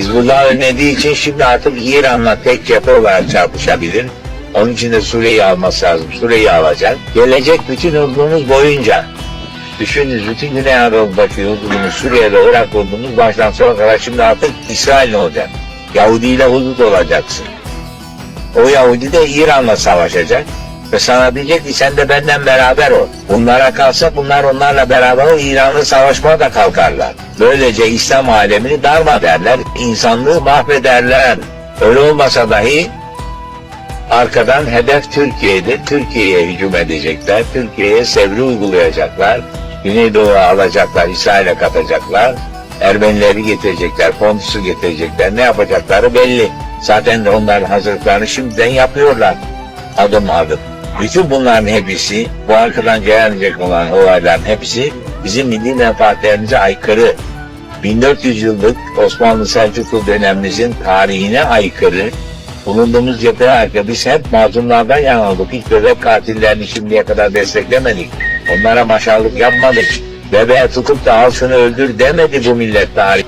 Hizbullah ölmediği için şimdi artık İran'la tek cephe olarak çarpışabilir. Onun için de Suriye'yi alması lazım. Suriye'yi alacak. Gelecek bütün hududumuz boyunca. Düşünün bütün Güney Anadolu'daki hududumuz Suriye'de Irak hududumuz baştan sona kadar şimdi artık İsrail olacak. Yahudi ile hudut olacaksın. O Yahudi de İran'la savaşacak. Ve sana diyecek ki sen de benden beraber ol. Bunlara kalsa bunlar onlarla beraber ol, İran'la savaşmaya da kalkarlar. Böylece İslam alemini darma derler, insanlığı mahvederler. Öyle olmasa dahi arkadan hedef Türkiye'de Türkiye'ye hücum edecekler. Türkiye'ye sevri uygulayacaklar. Güneydoğu'yu alacaklar, İsrail'e katacaklar. Ermenileri getirecekler, Pontus'u getirecekler. Ne yapacakları belli. Zaten de onların hazırlıklarını şimdiden yapıyorlar. Adım adım. Bütün bunların hepsi, bu arkadan gelecek olan olayların hepsi bizim milli menfaatlerimize aykırı. 1400 yıllık Osmanlı Selçuklu dönemimizin tarihine aykırı. Bulunduğumuz cepheye aykırı. Biz hep mazlumlardan yanıldık. Hiç bebek katillerini şimdiye kadar desteklemedik. Onlara maşallık yapmadık. Bebeğe tutup da al şunu öldür demedi bu millet tarih.